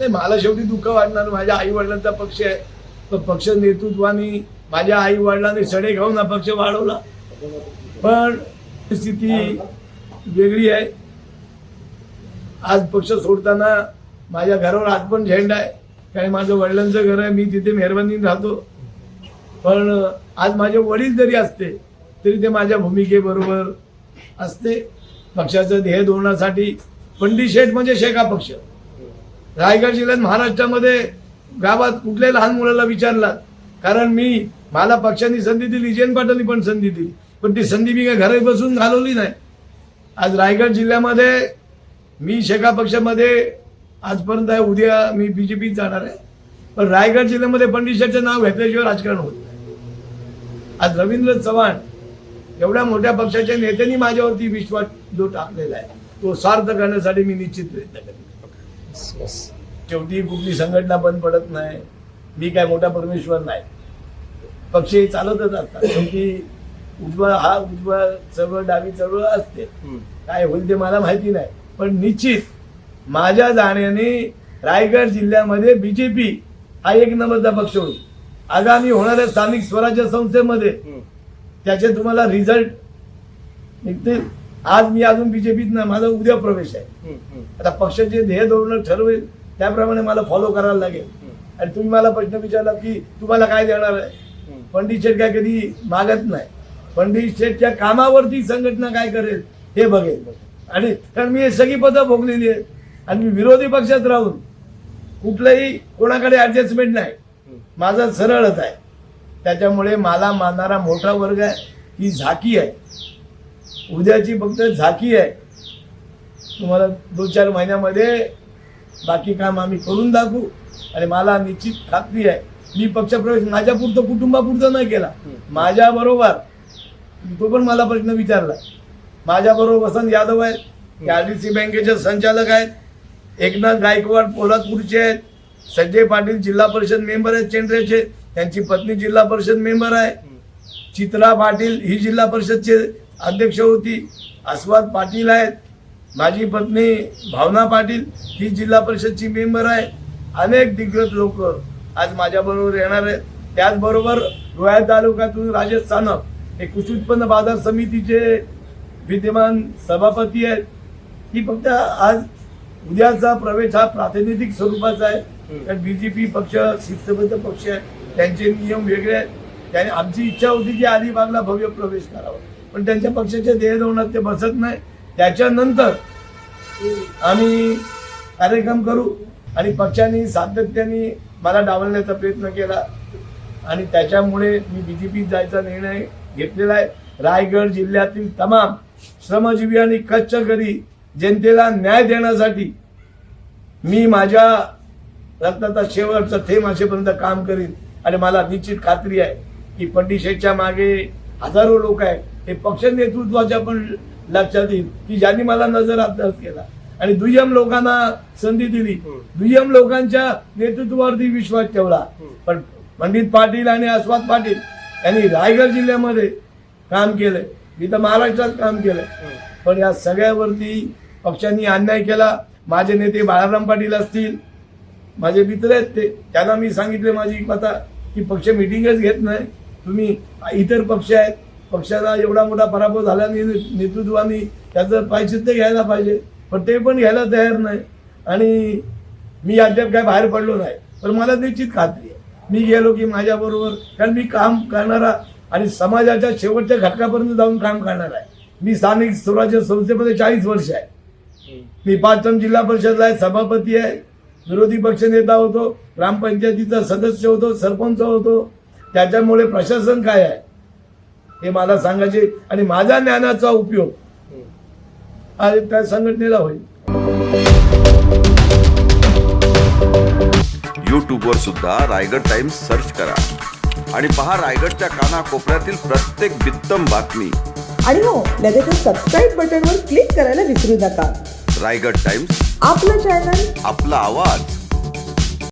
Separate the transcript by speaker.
Speaker 1: नाही मला शेवटी दुःख वाटणार. माझ्या आई वडिलांचा पक्ष आहे. तर पक्ष नेतृत्वाने माझ्या आई वडिलांनी सडे घेऊन हा पक्ष वाढवला. पण स्थिती वेगळी आहे. आज पक्ष सोडताना माझ्या घरावर आज पण झेंडा आहे. कारण माझं वडिलांचं घर आहे मी तिथे मेहरबानीने राहतो. पण आज माझे वडील जरी असते तरी ते माझ्या भूमिकेबरोबर असते. पक्षाचं ध्येय धोरणासाठी पंडित शेठ म्हणजे शेखा पक्ष. रायगड जिल्ह्यात महाराष्ट्रामध्ये गावात कुठल्याही लहान मुलाला विचारला कारण मी मला पक्षांनी संधी दिली जयंत पाटलांनी पण संधी दिली पण ती संधी मी काय घरी बसून घालवली नाही. आज रायगड जिल्ह्यामध्ये मी शेका पक्षामध्ये आजपर्यंत आहे उद्या मी बी जे पीत जाणार आहे. पण रायगड जिल्ह्यामध्ये पंडितशाचं नाव घेतल्याशिवाय राजकारण होत नाही. आज रवींद्र चव्हाण एवढ्या मोठ्या पक्षाच्या नेत्यांनी माझ्यावरती विश्वास जो टाकलेला आहे तो सार्थ करण्यासाठी मी निश्चित प्रयत्न करेन. शेवटी कुठली संघटना बंद पडत नाही मी काय मोठा परमेश्वर नाही. पक्ष हे चालतच असतात. शेवटी उजवा हा उजवा चळवळ डावी चळवळ असते. काय होईल ते मला माहिती नाही. पण निश्चित माझ्या जाण्याने रायगड जिल्ह्यामध्ये बीजेपी हा एक नंबरचा पक्ष होईल. आगामी होणाऱ्या स्थानिक स्वराज्य संस्थेमध्ये त्याचे तुम्हाला रिझल्ट निघतील. आज मी अजून बीजेपीत नाही माझा उद्या प्रवेश आहे. आता पक्षाचे ध्येय धोरण ठरवेल. त्याप्रमाणे मला फॉलो करायला लागेल. आणि तुम्ही मला प्रश्न विचारला की तुम्हाला काय देणार आहे? पंडित शेठ काय कधी मागत नाही. पंडित शेठच्या कामावरती संघटना काय करेल हे बघेल. आणि कारण मी हे सगळी पदं भोगलेली आहेत. आणि मी विरोधी पक्षात राहून कुठलंही कोणाकडे ॲडजस्टमेंट नाही. माझा सरळच आहे. त्याच्यामुळे मला मानणारा मोठा वर्ग आहे ही झाकी आहे. उद्याची फक्त झाकी आहे. तुम्हाला दोन चार महिन्यामध्ये बाकी काम आम्ही करून दाखवू. आणि मला निश्चित खात्री आहे मी पक्षप्रवेश माझ्या पुरतं कुटुंबापुरतं नाही केला. माझ्या बरोबर तो पण मला प्रश्न विचारला. माझ्या बरोबर वसंत यादव आहेत आरडीसी बँकेचे संचालक आहेत एकनाथ गायकवाड पोलादपूरचे आहेत संजय पाटील जिल्हा परिषद मेंबर आहेत चेंद्रेचे त्यांची पत्नी जिल्हा परिषद मेंबर आहे. चित्रा पाटील ही जिल्हा परिषदचे अध्यक्ष होती अस्वाद पाटील आहेत माझी पत्नी भावना पाटील ही जिल्हा परिषदची मेंबर आहे. अनेक दिग्गज लोक आज माझ्याबरोबर येणार आहेत. त्याचबरोबर रोह्या तालुक्यातून राजेश सानप हे कृषी उत्पन्न बाजार समितीचे विद्यमान सभापती आहेत. ही फक्त आज उद्याचा प्रवेश हा प्रातिनिधिक स्वरूपाचा आहे. कारण बीजेपी पक्ष शिस्तबद्ध पक्ष आहे त्यांचे नियम वेगळे आहेत. त्याने आमची इच्छा होती की अलिबागला भव्य प्रवेश करावा. पण त्यांच्या पक्षाच्या ध्येय धोरणात ते बसत नाही. त्याच्यानंतर आम्ही कार्यक्रम करू आणि पक्षाने सातत्याने मला डावलण्याचा प्रयत्न केला. आणि त्याच्यामुळे मी बी जे पीत जायचा निर्णय घेतलेला आहे. रायगड जिल्ह्यातील तमाम श्रमजीवी आणि कष्टकरी जनतेला न्याय देण्यासाठी मी माझ्या रक्ताचा शेवटचा थेंब असेपर्यंत काम करीन. आणि मला निश्चित खात्री आहे की पंडित शेठच्या मागे हजारो लोक आहेत. हे पक्ष नेतृत्वाच्या पण लक्षात येईल की ज्यांनी मला नजर अभ्यास केला. आणि दुय्यम लोकांना संधी दिली. दुय्यम लोकांच्या नेतृत्वावरती विश्वास ठेवला. पण पंडित पाटील आणि अस्वाद पाटील यांनी रायगड जिल्ह्यामध्ये काम केलंय. मी तर महाराष्ट्रात काम केलंय. पण या सगळ्यावरती पक्षांनी अन्याय केला. माझे नेते बाळाराम पाटील असतील माझे मित्र आहेत ते त्यांना मी सांगितले माझी कथा की पक्ष मिटिंगच घेत नाही. तुम्ही इतर पक्ष आहेत पक्षाला एवढा मोठा पराभव झाल्याने नेतृत्वाने त्याचं पायचित्य घ्यायला पाहिजे. पण ते पण घ्यायला तयार नाही. आणि मी अद्याप काय बाहेर पडलो नाही. पण मला निश्चित खात्री आहे. मी गेलो की माझ्याबरोबर कारण मी काम करणारा आणि समाजाच्या शेवटच्या घटकापर्यंत जाऊन काम करणार आहे. मी स्थानिक स्वराज्य संस्थेमध्ये चाळीस वर्ष आहे. मी पाचम जिल्हा परिषदला आहे सभापती आहे. विरोधी पक्ष नेता होतो. ग्रामपंचायतीचा सदस्य होतो सरपंच होतो. त्याच्यामुळे प्रशासन काय आहे? हे मला सांगायचे आणि माझ्या ज्ञानाचा उपयोग हा त्या संघटनेला होईल.
Speaker 2: यूट्यूबवर सुद्धा रायगड टाइम्स सर्च करा. आणि पहा रायगडच्या कानाकोपऱ्यातील प्रत्येक बित्तम बातमी.
Speaker 3: आणि हो लगेचच सबस्क्राईब बटनवर क्लिक करायला विसरू नका.
Speaker 2: रायगड टाइम्स
Speaker 3: आपलं चॅनल
Speaker 2: आपला आवाज.